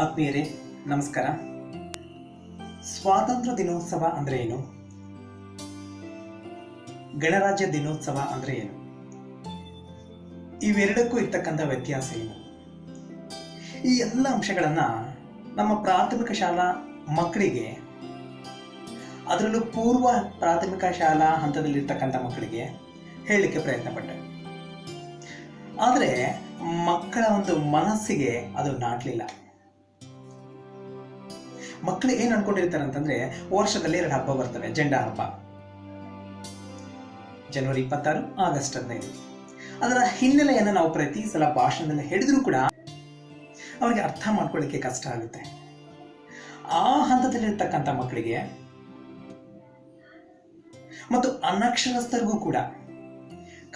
ಆತ್ಮೀಯರೇ, ನಮಸ್ಕಾರ. ಸ್ವಾತಂತ್ರ್ಯ ದಿನೋತ್ಸವ ಅಂದ್ರೆ ಏನು? ಗಣರಾಜ್ಯ ದಿನೋತ್ಸವ ಅಂದ್ರೆ ಏನು? ಇವೆರಡಕ್ಕೂ ಇರ್ತಕ್ಕಂಥ ವ್ಯತ್ಯಾಸ ಏನು? ಈ ಎಲ್ಲ ಅಂಶಗಳನ್ನ ನಮ್ಮ ಪ್ರಾಥಮಿಕ ಶಾಲಾ ಮಕ್ಕಳಿಗೆ, ಅದರಲ್ಲೂ ಪೂರ್ವ ಪ್ರಾಥಮಿಕ ಶಾಲಾ ಹಂತದಲ್ಲಿರ್ತಕ್ಕಂಥ ಮಕ್ಕಳಿಗೆ ಹೇಳಲಿಕ್ಕೆ ಪ್ರಯತ್ನ ಪಟ್ಟೆ ಆದರೆ ಮಕ್ಕಳ ಒಂದು ಮನಸ್ಸಿಗೆ ಅದು ನಾಟ್ಲಿಲ್ಲ. ಮಕ್ಕಳು ಏನ್ ಅನ್ಕೊಂಡಿರ್ತಾರೆ ಅಂತಂದ್ರೆ ವರ್ಷದಲ್ಲಿ ಎರಡು ಹಬ್ಬ ಬರ್ತವೆ, ಜೆಂಡಾ ಹಬ್ಬ. ಜನವರಿ ಇಪ್ಪತ್ತಾರು, ಆಗಸ್ಟ್ ಹದಿನೈದು. ಅದರ ಹಿನ್ನೆಲೆಯನ್ನು ನಾವು ಪ್ರತಿ ಸಲ ಭಾಷಣದಲ್ಲಿ ಹೇಳಿದ್ರೂ ಕೂಡ ಅವರಿಗೆ ಅರ್ಥ ಮಾಡ್ಕೊಳ್ಳಿಕ್ಕೆ ಕಷ್ಟ ಆಗುತ್ತೆ. ಆ ಹಂತದಲ್ಲಿರ್ತಕ್ಕಂಥ ಮಕ್ಕಳಿಗೆ ಮತ್ತು ಅನಕ್ಷರಸ್ಥರಿಗೂ ಕೂಡ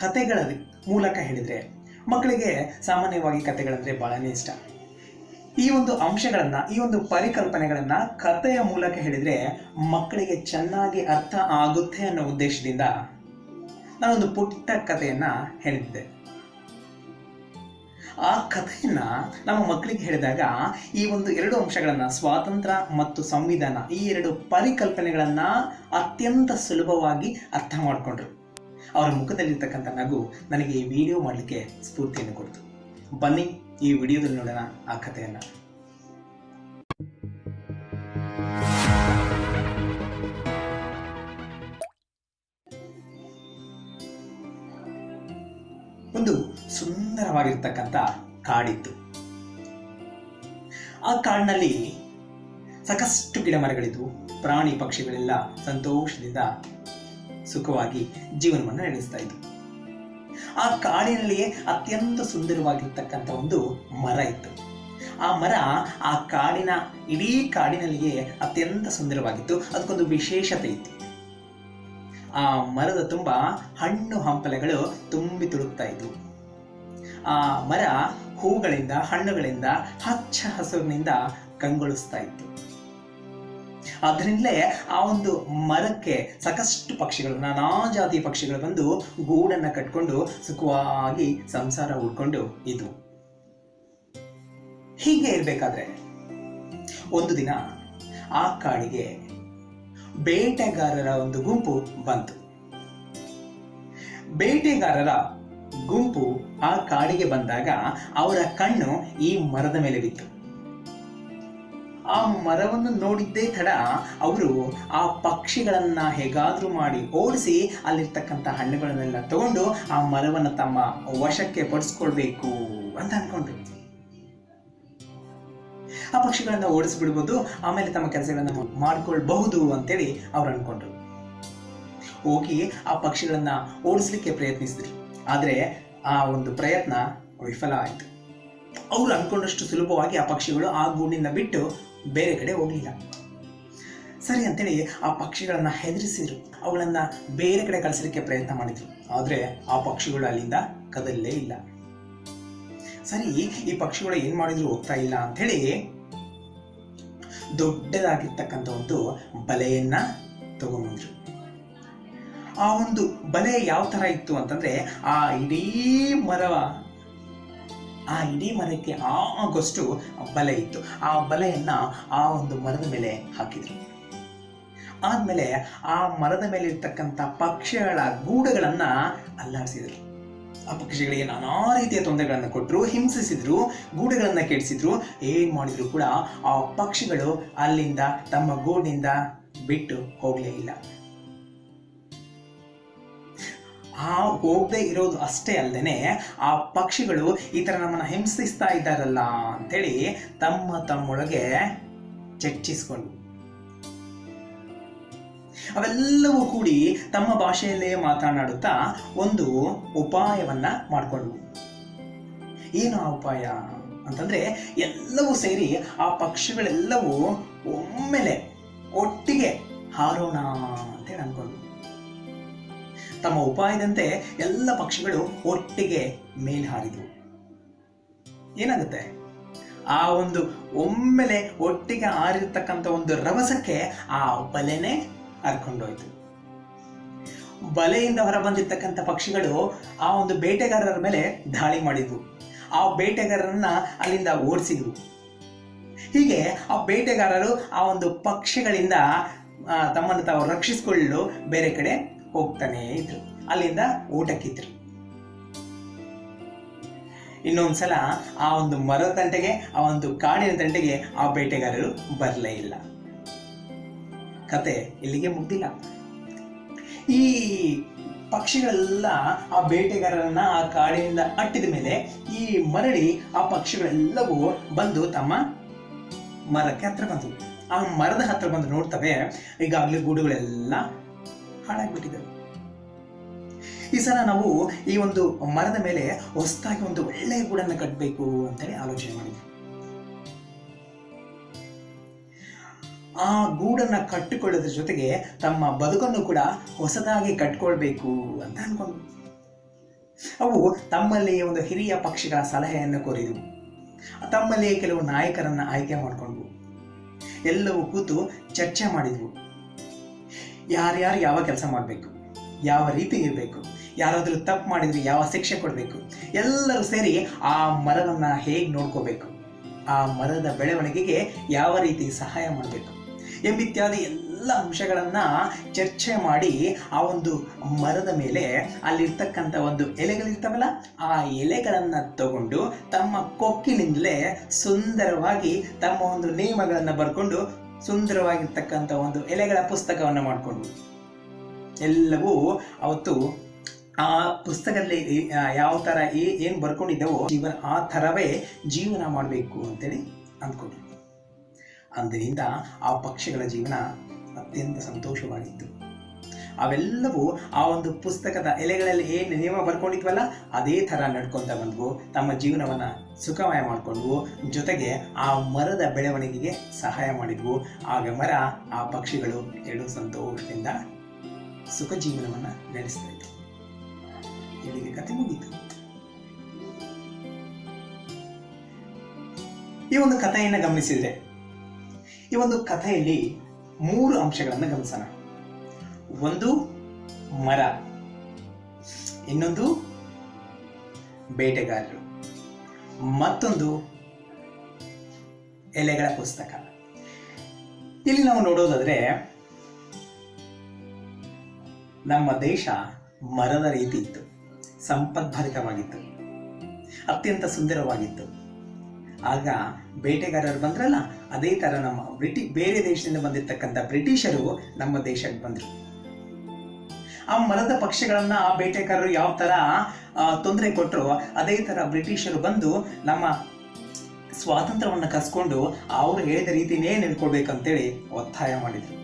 ಕತೆಗಳಲ್ಲಿ ಮೂಲಕ ಹೇಳಿದ್ರೆ ಮಕ್ಕಳಿಗೆ ಸಾಮಾನ್ಯವಾಗಿ ಕತೆಗಳಂದ್ರೆ ಬಹಳನೇ ಇಷ್ಟ. ಈ ಒಂದು ಅಂಶಗಳನ್ನು, ಈ ಒಂದು ಪರಿಕಲ್ಪನೆಗಳನ್ನು ಕಥೆಯ ಮೂಲಕ ಹೇಳಿದರೆ ಮಕ್ಕಳಿಗೆ ಚೆನ್ನಾಗಿ ಅರ್ಥ ಆಗುತ್ತೆ ಅನ್ನೋ ಉದ್ದೇಶದಿಂದ ನಾನೊಂದು ಪುಟ್ಟ ಕಥೆಯನ್ನು ಹೇಳಿದ್ದೆ. ಆ ಕಥೆಯನ್ನು ನಮ್ಮ ಮಕ್ಕಳಿಗೆ ಹೇಳಿದಾಗ ಈ ಒಂದು ಎರಡು ಅಂಶಗಳನ್ನು ಸ್ವಾತಂತ್ರ್ಯ ಮತ್ತು ಸಂವಿಧಾನ, ಈ ಎರಡು ಪರಿಕಲ್ಪನೆಗಳನ್ನು ಅತ್ಯಂತ ಸುಲಭವಾಗಿ ಅರ್ಥ ಮಾಡಿಕೊಂಡ್ರು. ಅವರ ಮುಖದಲ್ಲಿರ್ತಕ್ಕಂಥ ನಗು ನನಗೆ ಈ ವಿಡಿಯೋ ಮಾಡಲಿಕ್ಕೆ ಸ್ಫೂರ್ತಿಯನ್ನು ಕೊಡ್ತು. ಬನ್ನಿ ಈ ವಿಡಿಯೋದಲ್ಲಿ ನೋಡೋಣ ಆ ಕಥೆಯನ್ನ. ಒಂದು ಸುಂದರವಾಗಿರ್ತಕ್ಕಂಥ ಕಾಡಿತ್ತು. ಆ ಕಾಡಿನಲ್ಲಿ ಸಾಕಷ್ಟು ಗಿಡ ಮರಗಳಿದ್ವು ಪ್ರಾಣಿ ಪಕ್ಷಿಗಳೆಲ್ಲ ಸಂತೋಷದಿಂದ ಸುಖವಾಗಿ ಜೀವನವನ್ನು ನಡೆಸ್ತಾ ಇದ್ವು. ಆ ಕಾಡಿನಲ್ಲಿಯೇ ಅತ್ಯಂತ ಸುಂದರವಾಗಿರ್ತಕ್ಕಂಥ ಒಂದು ಮರ ಇತ್ತು. ಆ ಮರ ಆ ಕಾಡಿನ, ಇಡೀ ಕಾಡಿನಲ್ಲಿಯೇ ಅತ್ಯಂತ ಸುಂದರವಾಗಿತ್ತು. ಅದಕ್ಕೊಂದು ವಿಶೇಷತೆ ಇತ್ತು. ಆ ಮರದ ತುಂಬ ಹಣ್ಣು ಹಂಪಲೆಗಳು ತುಂಬಿ ತುಳುಕ್ತಾ ಇದ್ವು. ಆ ಮರ ಹೂಗಳಿಂದ, ಹಣ್ಣುಗಳಿಂದ, ಹಚ್ಚ ಹಸುರಿನಿಂದ ಕಂಗೊಳಿಸ್ತಾ ಇತ್ತು. ಅದರಿಂದಲೇ ಆ ಒಂದು ಮರಕ್ಕೆ ಸಾಕಷ್ಟು ಪಕ್ಷಿಗಳು, ನಾನಾ ಜಾತಿ ಪಕ್ಷಿಗಳು ಬಂದು ಗೂಡನ್ನ ಕಟ್ಕೊಂಡು ಸುಖವಾಗಿ ಸಂಸಾರ ಉಳ್ಕೊಂಡು ಇದ್ವು. ಹೀಗೆ ಇರ್ಬೇಕಾದ್ರೆ ಒಂದು ದಿನ ಆ ಕಾಡಿಗೆ ಬೇಟೆಗಾರರ ಒಂದು ಗುಂಪು ಬಂತು. ಬೇಟೆಗಾರರ ಗುಂಪು ಆ ಕಾಡಿಗೆ ಬಂದಾಗ ಅವರ ಕಣ್ಣು ಈ ಮರದ ಮೇಲೆ ಬಿತ್ತು. ಆ ಮರವನ್ನು ನೋಡಿದ್ದೇ ತಡ ಅವರು ಆ ಪಕ್ಷಿಗಳನ್ನು ಹೇಗಾದರೂ ಮಾಡಿ ಓಡಿಸಿ ಅಲ್ಲಿರ್ತಕ್ಕಂಥ ಹಣ್ಣುಗಳನ್ನೆಲ್ಲ ತಗೊಂಡು ಆ ಮರವನ್ನು ತಮ್ಮ ವಶಕ್ಕೆ ಪಡಿಸ್ಕೊಳ್ಬೇಕು ಅಂತ ಅನ್ಕೊಂಡ್ರು ಆ ಪಕ್ಷಿಗಳನ್ನ ಓಡಿಸ್ಬಿಡ್ಬೋದು, ಆಮೇಲೆ ತಮ್ಮ ಕೆಲಸಗಳನ್ನ ಮಾಡ್ಕೊಳ್ಬಹುದು ಅಂತೇಳಿ ಅವ್ರು ಅನ್ಕೊಂಡ್ರು. ಹೋಗಿ ಆ ಪಕ್ಷಿಗಳನ್ನ ಓಡಿಸ್ಲಿಕ್ಕೆ ಪ್ರಯತ್ನಿಸಿದ್ರು. ಆದ್ರೆ ಆ ಒಂದು ಪ್ರಯತ್ನ ವಿಫಲ ಆಯಿತು. ಅವ್ರು ಅನ್ಕೊಂಡಷ್ಟು ಸುಲಭವಾಗಿ ಆ ಪಕ್ಷಿಗಳು ಆ ಗೂಡಿನಿಂದ ಬಿಟ್ಟು ಬೇರೆ ಕಡೆ ಹೋಗಲಿಲ್ಲ. ಸರಿ ಅಂತೇಳಿ ಆ ಪಕ್ಷಿಗಳನ್ನ ಹೆದರಿಸಿದ್ರು. ಅವುಗಳನ್ನ ಬೇರೆ ಕಡೆ ಕಳಿಸಲಿಕ್ಕೆ ಪ್ರಯತ್ನ ಮಾಡಿದ್ರು. ಆದ್ರೆ ಆ ಪಕ್ಷಿಗಳು ಅಲ್ಲಿಂದ ಕದಲ್ಲೇ ಇಲ್ಲ. ಸರಿ, ಈ ಪಕ್ಷಿಗಳು ಏನ್ ಮಾಡಿದ್ರು ಹೋಗ್ತಾ ಇಲ್ಲ ಅಂತ ಹೇಳಿ ದೊಡ್ಡದಾಗಿರ್ತಕ್ಕಂಥ ಒಂದು ಬಲೆಯನ್ನ ತಗೊಂಡ್ಬಂದ್ರು. ಆ ಒಂದು ಬಲೆ ಯಾವ ತರ ಇತ್ತು ಅಂತಂದ್ರೆ ಆ ಇಡೀ ಮರವ ಆ ಇಡೀ ಮರಕ್ಕೆ ಆಗೋಷ್ಟು ಬಲೆ ಇತ್ತು. ಆ ಬಲೆಯನ್ನ ಆ ಒಂದು ಮರದ ಮೇಲೆ ಹಾಕಿದ್ರು. ಆದ್ಮೇಲೆ ಆ ಮರದ ಮೇಲೆ ಇರ್ತಕ್ಕಂಥ ಪಕ್ಷಿಗಳ ಗೂಡುಗಳನ್ನ ಅಲ್ಲಾಡಿಸಿದ್ರು. ಆ ಪಕ್ಷಿಗಳಿಗೆ ನಾನಾ ರೀತಿಯ ತೊಂದರೆಗಳನ್ನು ಕೊಟ್ಟರು ಹಿಂಸಿಸಿದ್ರು, ಗೂಡುಗಳನ್ನು ಕೆಡಿಸಿದ್ರು. ಏನ್ ಮಾಡಿದ್ರು ಕೂಡ ಆ ಪಕ್ಷಿಗಳು ಅಲ್ಲಿಂದ ತಮ್ಮ ಗೂಡಿನಿಂದ ಬಿಟ್ಟು ಹೋಗ್ಲೇ ಇಲ್ಲ. ಆ ಹೋಗದೆ ಇರೋದು ಅಷ್ಟೇ ಅಲ್ಲದೆ ಆ ಪಕ್ಷಿಗಳು ಈ ಥರ ನಮ್ಮನ್ನು ಹಿಂಸಿಸ್ತಾ ಇದ್ದಾರಲ್ಲ ಅಂತೇಳಿ ತಮ್ಮ ತಮ್ಮೊಳಗೆ ಚರ್ಚಿಸ್ಕೊಂಡು. ಅವೆಲ್ಲವೂ ಕೂಡಿ ತಮ್ಮ ಭಾಷೆಯಲ್ಲೇ ಮಾತನಾಡುತ್ತಾ ಒಂದು ಉಪಾಯವನ್ನ ಮಾಡಿಕೊಂಡ್ವು ಏನು ಆ ಉಪಾಯ ಅಂತಂದ್ರೆ ಎಲ್ಲವೂ ಸೇರಿ ಆ ಪಕ್ಷಿಗಳೆಲ್ಲವೂ ಒಮ್ಮೆಲೆ ಒಟ್ಟಿಗೆ ಹಾರೋಣ ಅಂತೇಳಿ ಅನ್ಕೊಂಡ್ವು ತಮ್ಮ ಉಪಾಯದಂತೆ ಎಲ್ಲ ಪಕ್ಷಿಗಳು ಒಟ್ಟಿಗೆ ಮೇಲ್ಹಾರಿದವು ಏನಾಗುತ್ತೆ? ಆ ಒಂದು ಒಮ್ಮೆಲೆ ಒಟ್ಟಿಗೆ ಹಾರಿರ್ತಕ್ಕಂಥ ಒಂದು ರಭಸಕ್ಕೆ ಆ ಬಲೆನೆ ಹರ್ಕೊಂಡೋಯ್ತು ಬಲೆಯಿಂದ ಹೊರಬಂದಿರ್ತಕ್ಕಂಥ ಪಕ್ಷಿಗಳು ಆ ಒಂದು ಬೇಟೆಗಾರರ ಮೇಲೆ ದಾಳಿ ಮಾಡಿದ್ವು. ಆ ಬೇಟೆಗಾರರನ್ನ ಅಲ್ಲಿಂದ ಓಡಿಸಿದ್ರು ಹೀಗೆ ಆ ಬೇಟೆಗಾರರು ಆ ಒಂದು ಪಕ್ಷಿಗಳಿಂದ ತಮ್ಮನ್ನು ತಾವು ರಕ್ಷಿಸಿಕೊಳ್ಳಲು ಬೇರೆ ಕಡೆ ಹೋಗ್ತಾನೇ ಇದ್ರು. ಅಲ್ಲಿಂದ ಊಟಕ್ಕಿದ್ರು. ಇನ್ನೊಂದ್ಸಲ ಆ ಒಂದು ಮರದ ತಂಟೆಗೆ, ಆ ಒಂದು ಕಾಡಿನ ತಂಟೆಗೆ ಆ ಬೇಟೆಗಾರರು ಬರಲೇ ಇಲ್ಲ. ಕತೆ ಇಲ್ಲಿಗೆ ಮುಗ್ದಿಲ್ಲ. ಈ ಪಕ್ಷಿಗಳೆಲ್ಲ ಆ ಬೇಟೆಗಾರರನ್ನ ಆ ಕಾಡಿನಿಂದ ಅಟ್ಟಿದ ಮೇಲೆ ಈ ಮರಳಿ ಆ ಪಕ್ಷಿಗಳೆಲ್ಲವೂ ಬಂದು ತಮ್ಮ ಮರಕ್ಕೆ ಹತ್ರ ಬಂದವು. ಆ ಮರದ ಹತ್ರ ಬಂದು ನೋಡ್ತವೆ, ಈಗಾಗಲೇ ಗೂಡುಗಳೆಲ್ಲ ಹಾಳಾಗ್ಬಿಟ್ಟಿದ್ದವು. ಈ ಸಲ ನಾವು ಈ ಒಂದು ಮರದ ಮೇಲೆ ಹೊಸದಾಗಿ ಒಂದು ಒಳ್ಳೆಯ ಗೂಡನ್ನು ಕಟ್ಟಬೇಕು ಅಂತೇಳಿ ಆಲೋಚನೆ ಮಾಡಿದ್ವಿ. ಆ ಗೂಡನ್ನು ಕಟ್ಟಿಕೊಳ್ಳೋದ್ರ ಜೊತೆಗೆ ತಮ್ಮ ಬದುಕನ್ನು ಕೂಡ ಹೊಸದಾಗಿ ಕಟ್ಕೊಳ್ಬೇಕು ಅಂತ ಅನ್ಕೊಂಡ್ವಿ. ಅವು ತಮ್ಮಲ್ಲಿ ಒಂದು ಹಿರಿಯ ಪಕ್ಷಿಗಳ ಸಲಹೆಯನ್ನು ಕೋರಿದವು. ತಮ್ಮಲ್ಲಿ ಕೆಲವು ನಾಯಕರನ್ನ ಆಯ್ಕೆ ಮಾಡಿಕೊಂಡ್ವು. ಎಲ್ಲವೂ ಕೂತು ಚರ್ಚೆ ಮಾಡಿದ್ವು. ಯಾರ್ಯಾರು ಯಾವ ಕೆಲಸ ಮಾಡಬೇಕು, ಯಾವ ರೀತಿ ಇರಬೇಕು, ಯಾರಾದರೂ ತಪ್ಪು ಮಾಡಿದ್ರೆ ಯಾವ ಶಿಕ್ಷೆ ಕೊಡಬೇಕು, ಎಲ್ಲರೂ ಸೇರಿ ಆ ಮರವನ್ನು ಹೇಗೆ ನೋಡ್ಕೋಬೇಕು, ಆ ಮರದ ಬೆಳವಣಿಗೆಗೆ ಯಾವ ರೀತಿ ಸಹಾಯ ಮಾಡಬೇಕು ಎಂಬಿತ್ಯಾದಿ ಎಲ್ಲ ಅಂಶಗಳನ್ನು ಚರ್ಚೆ ಮಾಡಿ ಆ ಒಂದು ಮರದ ಮೇಲೆ ಅಲ್ಲಿರ್ತಕ್ಕಂಥ ಒಂದು ಎಲೆಗಳಿರ್ತಾವಲ್ಲ, ಆ ಎಲೆಗಳನ್ನ ತಗೊಂಡು ತಮ್ಮ ಕೊಕ್ಕಿನಿಂದಲೇ ಸುಂದರವಾಗಿ ತಮ್ಮ ಒಂದು ನಿಯಮಗಳನ್ನು ಬರ್ಕೊಂಡು ಸುಂದರವಾಗಿರ್ತಕ್ಕಂಥ ಒಂದು ಎಲೆಗಳ ಪುಸ್ತಕವನ್ನು ಮಾಡಿಕೊಂಡು ಎಲ್ಲವೂ ಅವತ್ತು ಆ ಪುಸ್ತಕದಲ್ಲಿ ಯಾವ ಥರ ಏನು ಬರ್ಕೊಂಡಿದ್ದವೋ ಜೀವನ, ಆ ಥರವೇ ಜೀವನ ಮಾಡಬೇಕು ಅಂತೇಳಿ ಅಂದ್ಕೊಂಡ್ರು ಅಂದರಿಂದ ಆ ಪಕ್ಷಿಗಳ ಜೀವನ ಅತ್ಯಂತ ಸಂತೋಷವಾಗಿತ್ತು. ಅವೆಲ್ಲವೂ ಆ ಒಂದು ಪುಸ್ತಕದ ಎಲೆಗಳಲ್ಲಿ ಏನು ನಿಯಮ ಬರ್ಕೊಂಡಿದ್ವಲ್ಲ, ಅದೇ ಥರ ನಡ್ಕೊಂತ ಬಂದ್ವು. ತಮ್ಮ ಜೀವನವನ್ನ ಸುಖಮಯ ಮಾಡಿಕೊಂಡ್ವು. ಜೊತೆಗೆ ಆ ಮರದ ಬೆಳವಣಿಗೆಗೆ ಸಹಾಯ ಮಾಡಿದ್ವು. ಆಗ ಮರ, ಆ ಪಕ್ಷಿಗಳು ಎರಡು ಸಂತೋಷದಿಂದ ಸುಖ ಜೀವನವನ್ನ ನಡೆಸ್ತಾ ಇದ್ವು. ಇಲ್ಲಿಗೆ ಕತೆ ಮುಗೀತು. ಈ ಒಂದು ಕಥೆಯನ್ನು ಗಮನಿಸಿದ್ರೆ, ಈ ಒಂದು ಕಥೆಯಲ್ಲಿ ಮೂರು ಅಂಶಗಳನ್ನು ಗಮನಿಸೋಣ. ಒಂದು ಮರ, ಇನ್ನೊಂದು ಬೇಟೆಗಾರರು, ಮತ್ತೊಂದು ಎಲೆಗಳ ಪುಸ್ತಕ. ಇಲ್ಲಿ ನಾವು ನೋಡೋದಾದ್ರೆ ನಮ್ಮ ದೇಶ ಮರದ ರೀತಿ ಇತ್ತು, ಸಂಪದ್ಭರಿತವಾಗಿತ್ತು, ಅತ್ಯಂತ ಸುಂದರವಾಗಿತ್ತು. ಆಗ ಬೇಟೆಗಾರರು ಬಂದ್ರಲ್ಲ, ಅದೇ ತರ ನಮ್ಮ ಬ್ರಿಟಿ, ಬೇರೆ ದೇಶದಿಂದ ಬಂದಿರತಕ್ಕಂಥ ಬ್ರಿಟಿಷರು ನಮ್ಮ ದೇಶಕ್ಕೆ ಬಂದರು. ಆ ಮರದ ಪಕ್ಷಿಗಳನ್ನ ಆ ಬೇಟೆಗಾರರು ಯಾವ ತರ ತೊಂದರೆ ಕೊಟ್ಟರು ಅದೇ ತರ ಬ್ರಿಟಿಷರು ಬಂದು ನಮ್ಮ ಸ್ವಾತಂತ್ರ್ಯವನ್ನು ಕಸ್ಕೊಂಡು ಅವರು ಹೇಳಿದ ರೀತಿನೇ ನಡ್ಕೊಳ್ಬೇಕಂತೇಳಿ ಒತ್ತಾಯ ಮಾಡಿದ್ರು.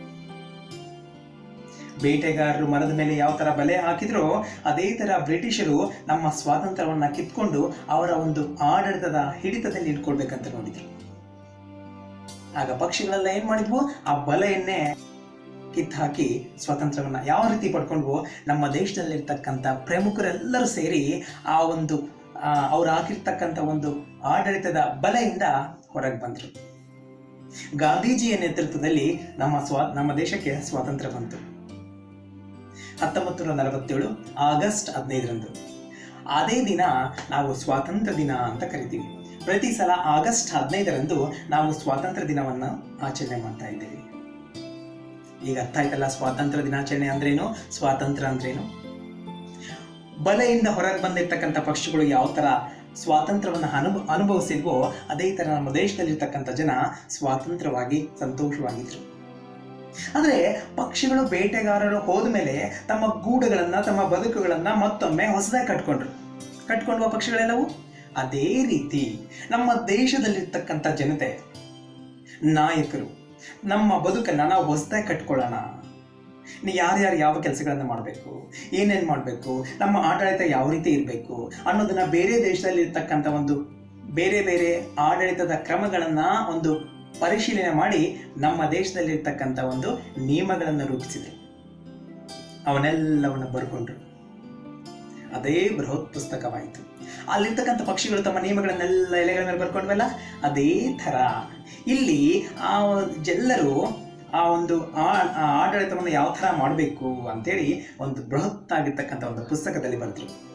ಬೇಟೆಗಾರರು ಮರದ ಮೇಲೆ ಯಾವ ತರ ಬಲೆ ಹಾಕಿದ್ರೋ, ಅದೇ ತರ ಬ್ರಿಟಿಷರು ನಮ್ಮ ಸ್ವಾತಂತ್ರ್ಯವನ್ನ ಕಿತ್ಕೊಂಡು ಅವರ ಒಂದು ಆಡಳಿತದ ಹಿಡಿತದಲ್ಲಿ ಇಟ್ಕೊಳ್ಬೇಕಂತ ನೋಡಿದ್ರು. ಆಗ ಪಕ್ಷಿಗಳೆಲ್ಲ ಏನ್ ಮಾಡಿದ್ವು? ಆ ಬಲೆಯನ್ನೇ ಕಿತ್ತು ಸ್ವಾತಂತ್ರ್ಯವನ್ನು ಸ್ವಾತಂತ್ರ್ಯವನ್ನ ಯಾವ ರೀತಿ ಪಡ್ಕೊಂಡ್ವು, ನಮ್ಮ ದೇಶದಲ್ಲಿರ್ತಕ್ಕಂಥ ಪ್ರಮುಖರೆಲ್ಲರೂ ಸೇರಿ ಆ ಒಂದು ಅವ್ರು ಹಾಕಿರ್ತಕ್ಕಂಥ ಒಂದು ಆಡಳಿತದ ಬಲೆಯಿಂದ ಹೊರಗೆ ಬಂದರು. ಗಾಂಧೀಜಿಯ ನೇತೃತ್ವದಲ್ಲಿ ನಮ್ಮ ಸ್ವಾ, ನಮ್ಮ ದೇಶಕ್ಕೆ ಸ್ವಾತಂತ್ರ್ಯ ಬಂತು. ಹತ್ತೊಂಬತ್ತು ನೂರ ನಲವತ್ತೇಳು ಆಗಸ್ಟ್ ಹದಿನೈದರಂದು. ಅದೇ ದಿನ ನಾವು ಸ್ವಾತಂತ್ರ್ಯ ದಿನ ಅಂತ ಕರಿತೀವಿ. ಪ್ರತಿ ಸಲ ಆಗಸ್ಟ್ ಹದಿನೈದರಂದು ನಾವು ಸ್ವಾತಂತ್ರ್ಯ ದಿನವನ್ನು ಆಚರಣೆ ಮಾಡ್ತಾ ಇದ್ದೇವೆ. ಈಗ ಅರ್ಥ ಆಯ್ತಲ್ಲ? ಸ್ವಾತಂತ್ರ್ಯ ದಿನಾಚರಣೆ ಅಂದ್ರೇನು? ಸ್ವಾತಂತ್ರ್ಯ ಅಂದ್ರೇನು? ಬಲೆಯಿಂದ ಹೊರಗೆ ಬಂದಿರ್ತಕ್ಕಂಥ ಪಕ್ಷಿಗಳು ಯಾವ ತರ ಸ್ವಾತಂತ್ರ್ಯವನ್ನು ಅನುಭ, ಅನುಭವಿಸಿದ್ವೋ, ಅದೇ ತರ ನಮ್ಮ ದೇಶದಲ್ಲಿರ್ತಕ್ಕಂಥ ಜನ ಸ್ವಾತಂತ್ರ್ಯವಾಗಿ ಸಂತೋಷವಾಗಿದ್ರು. ಆದರೆ ಪಕ್ಷಿಗಳು ಬೇಟೆಗಾರರು ಹೋದ್ಮೇಲೆ ತಮ್ಮ ಗೂಡುಗಳನ್ನ, ತಮ್ಮ ಬದುಕುಗಳನ್ನ ಮತ್ತೊಮ್ಮೆ ಹೊಸದಾಗಿ ಕಟ್ಕೊಂಡ್ರು. ಕಟ್ಕೊಂಡ್ವ ಪಕ್ಷಿಗಳೆಲ್ಲವೂ? ಅದೇ ರೀತಿ ನಮ್ಮ ದೇಶದಲ್ಲಿರ್ತಕ್ಕಂಥ ಜನತೆ, ನಾಯಕರು ನಮ್ಮ ಬದುಕನ್ನ ನಾವು ಹೊಸದಾಗಿ ಕಟ್ಕೊಳ್ಳೋಣ. ನೀವು ಯಾರ್ಯಾರು ಯಾವ ಕೆಲಸಗಳನ್ನು ಮಾಡಬೇಕು? ಏನೇನು ಮಾಡಬೇಕು? ನಮ್ಮ ಆಡಳಿತ ಯಾವ ರೀತಿ ಇರಬೇಕು? ಅನ್ನೋದನ್ನ ಬೇರೆ ದೇಶದಲ್ಲಿ ಇರ್ತಕ್ಕಂಥ ಒಂದು ಬೇರೆ ಬೇರೆ ಆಡಳಿತದ ಕ್ರಮಗಳನ್ನ ಒಂದು ಪರಿಶೀಲನೆ ಮಾಡಿ ನಮ್ಮ ದೇಶದಲ್ಲಿರ್ತಕ್ಕಂಥ ಒಂದು ನಿಯಮಗಳನ್ನು ರೂಪಿಸಿದೆ ಅವನ್ನೆಲ್ಲವನ್ನು ಬರ್ಕೊಂಡ್ರು. ಅದೇ ಬೃಹತ್ ಪುಸ್ತಕವಾಯಿತು. ಅಲ್ಲಿರ್ತಕ್ಕಂಥ ಪಕ್ಷಿಗಳು ತಮ್ಮ ನಿಯಮಗಳನ್ನೆಲ್ಲ ಎಲೆಗಳ ಮೇಲೆ ಬರ್ಕೊಂಡ್ವಲ್ಲ? ಅದೇ ಥರ. ಇಲ್ಲಿ ಆ ಎಲ್ಲರೂ ಆ ಒಂದು ಆ- ಆಡಳಿತವನ್ನು ಯಾವ ಥರ ಮಾಡಬೇಕು ಅಂತೇಳಿ ಒಂದು ಬೃಹತ್ ಆಗಿರ್ತಕ್ಕಂಥ ಒಂದು ಪುಸ್ತಕದಲ್ಲಿ ಬರೆದರು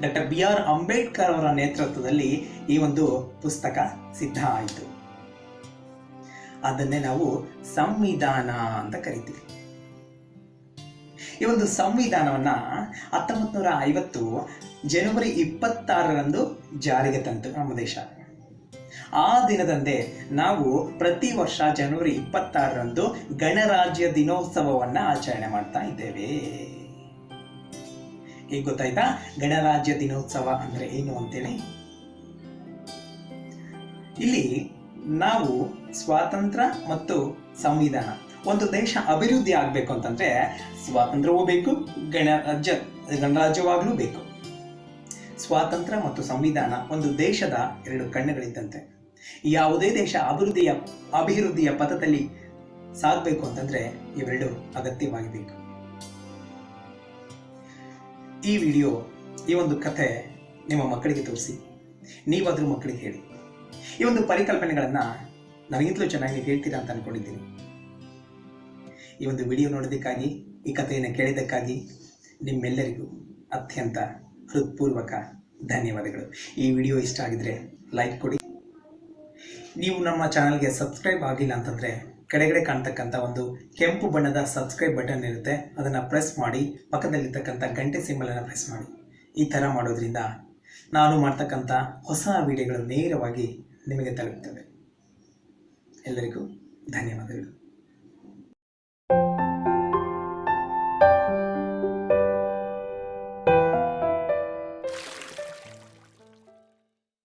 ಡಾಕ್ಟರ್ ಬಿ ಆರ್ ಅಂಬೇಡ್ಕರ್ ಅವರ ನೇತೃತ್ವದಲ್ಲಿ ಈ ಒಂದು ಪುಸ್ತಕ ಸಿದ್ಧ ಆಯಿತು. ಅದನ್ನೇ ನಾವು ಸಂವಿಧಾನ ಅಂತ ಕರಿತೀವಿ. ಈ ಒಂದು ಸಂವಿಧಾನವನ್ನ ಹತ್ತೊಂಬತ್ತು ನೂರ ಐವತ್ತು ಜನವರಿ ಇಪ್ಪತ್ತಾರರಂದು ಜಾರಿಗೆ ತಂತು ನಮ್ಮ ದೇಶ. ಆ ದಿನದಂದೇ ನಾವು ಪ್ರತಿ ವರ್ಷ ಜನವರಿ ಇಪ್ಪತ್ತಾರರಂದು ಗಣರಾಜ್ಯ ದಿನೋತ್ಸವವನ್ನ ಆಚರಣೆ ಮಾಡ್ತಾ ಇದ್ದೇವೆ. ಈಗ ಗೊತ್ತಾಯ್ತಾ? ಗಣರಾಜ್ಯ ದಿನೋತ್ಸವ ಅಂದ್ರೆ ಏನು ಅಂತೇಳಿ? ಇಲ್ಲಿ ನಾವು ಸ್ವಾತಂತ್ರ್ಯ ಮತ್ತು ಸಂವಿಧಾನ. ಒಂದು ದೇಶ ಅಭಿವೃದ್ಧಿ ಆಗಬೇಕು ಅಂತಂದ್ರೆ ಸ್ವಾತಂತ್ರ್ಯವೂ ಬೇಕು ಗಣರಾಜ್ಯ ಗಣರಾಜ್ಯವಾಗಲೂ ಬೇಕು. ಸ್ವಾತಂತ್ರ್ಯ ಮತ್ತು ಸಂವಿಧಾನ ಒಂದು ದೇಶದ ಎರಡು ಕಣ್ಣುಗಳಿದ್ದಂತೆ. ಯಾವುದೇ ದೇಶ ಅಭಿವೃದ್ಧಿಯ ಅಭಿವೃದ್ಧಿಯ ಪಥದಲ್ಲಿ ಸಾಗಬೇಕು ಅಂತಂದ್ರೆ ಇವೆರಡು ಅಗತ್ಯವಾಗಿ ಬೇಕು. ಈ ವಿಡಿಯೋ, ಈ ಒಂದು ಕಥೆ ನಿಮ್ಮ ಮಕ್ಕಳಿಗೆ ತೋರಿಸಿ. ನೀವಾದರೂ ಮಕ್ಕಳಿಗೆ ಹೇಳಿ. ಈ ಒಂದು ಪರಿಕಲ್ಪನೆಗಳನ್ನು ನನಗಿಂತಲೂ ಚೆನ್ನಾಗಿ ಹೇಳ್ತೀರಾ ಅಂತ ಅನ್ಕೊಂಡಿದ್ದೀನಿ. ಈ ಒಂದು ವಿಡಿಯೋ ನೋಡೋದಕ್ಕಾಗಿ, ಈ ಕಥೆಯನ್ನು ಕೇಳಿದ್ದಕ್ಕಾಗಿ ನಿಮ್ಮೆಲ್ಲರಿಗೂ ಅತ್ಯಂತ ಹೃತ್ಪೂರ್ವಕ ಧನ್ಯವಾದಗಳು. ಈ ವಿಡಿಯೋ ಇಷ್ಟ ಆಗಿದ್ರೆ ಲೈಕ್ ಕೊಡಿ. ನೀವು ನಮ್ಮ ಚಾನಲ್ಗೆ ಸಬ್ಸ್ಕ್ರೈಬ್ ಆಗಿಲ್ಲ ಅಂತಂದರೆ ಕೆಳಗಡೆ ಕಾಣ್ತಕ್ಕಂಥ ಒಂದು ಕೆಂಪು ಬಣ್ಣದ ಸಬ್ಸ್ಕ್ರೈಬ್ ಬಟನ್ ಇರುತ್ತೆ, ಅದನ್ನು ಪ್ರೆಸ್ ಮಾಡಿ, ಪಕ್ಕದಲ್ಲಿರ್ತಕ್ಕಂಥ ಗಂಟೆ ಸಿಂಬಲನ್ನು ಪ್ರೆಸ್ ಮಾಡಿ. ಈ ಥರ ಮಾಡೋದ್ರಿಂದ ನಾನು ಮಾಡ್ತಕ್ಕಂಥ ಹೊಸ ವಿಡಿಯೋಗಳು ನೇರವಾಗಿ ನಿಮಗೆ ತಲುಪ್ತವೆ. ಎಲ್ಲರಿಗೂ ಧನ್ಯವಾದಗಳು.